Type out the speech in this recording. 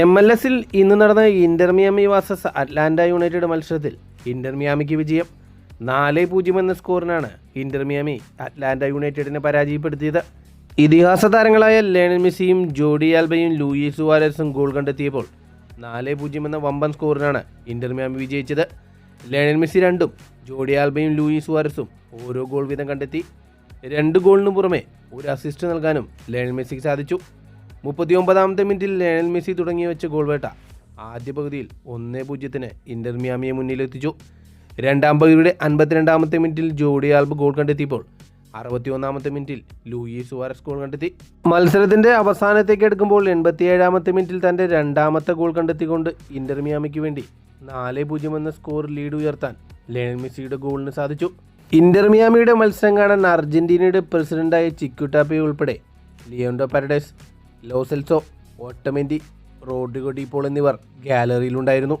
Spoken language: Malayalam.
എം എൽ എസിൽ ഇന്ന് നടന്ന Inter Miami versus Atlanta United മത്സരത്തിൽ ഇന്റർ മിയാമിക്ക് വിജയം നാല് പൂജ്യം എന്ന സ്കോറിനാണ് ഇന്റർ മിയാമി അറ്റ്ലാന്റ യുണൈറ്റഡിനെ പരാജയപ്പെടുത്തിയത്. ഇതിഹാസ താരങ്ങളായ ലേണൽ മെസ്സിയും ജോഡി ആൽബയും ലൂയിസ് സുവാരസും ഗോൾ കണ്ടെത്തിയപ്പോൾ നാല് പൂജ്യം എന്ന വമ്പൻ സ്കോറിനാണ് ഇന്റർ മിയാമി വിജയിച്ചത്. ലേണൽ മെസ്സി രണ്ടും ജോഡി ആൽബയും ലൂയിസ് സുവാരസും ഓരോ ഗോൾ വീതം കണ്ടെത്തി. രണ്ട് ഗോളിനു പുറമെ ഒരു അസിസ്റ്റ് നൽകാനും ലേണൽ മെസ്സിക്ക് സാധിച്ചു. മുപ്പത്തിയൊമ്പതാമത്തെ മിനിറ്റിൽ ലയണൽ മെസ്സി തുടങ്ങി വെച്ച ഗോൾവേട്ട ആദ്യ പകുതിയിൽ ഒന്നേ പൂജ്യത്തിന് ഇന്റർ മിയാമിയെ മുന്നിലെത്തിച്ചു. രണ്ടാം പകുതിയുടെ അൻപത്തിരണ്ടാമത്തെ മിനിറ്റിൽ ജോഡി ആൽബ് ഗോൾ കണ്ടെത്തിയപ്പോൾ അറുപത്തിയൊന്നാമത്തെ മിനിറ്റിൽ ലൂയി സുവാരസ് ഗോൾ കണ്ടെത്തി. മത്സരത്തിന്റെ അവസാനത്തേക്ക് എടുക്കുമ്പോൾ എൺപത്തിയേഴാമത്തെ മിനിറ്റിൽ തന്റെ രണ്ടാമത്തെ ഗോൾ കണ്ടെത്തിക്കൊണ്ട് ഇന്റർ മിയാമിക്ക് വേണ്ടി നാല് പൂജ്യം എന്ന സ്കോർ ലീഡ് ഉയർത്താൻ ലയണൽ മെസ്സിയുടെ ഗോളിന് സാധിച്ചു. ഇന്റർ മിയാമിയുടെ മത്സരം കാണാൻ അർജന്റീനയുടെ പ്രസിഡന്റായ ചിക്കുട്ടാപ്പെ ഉൾപ്പെടെ Leandro Paredes Lo Celso Otamendi Rodrigo കൊടിപ്പോൾ എന്നിവർ ഗാലറിയിലുണ്ടായിരുന്നു.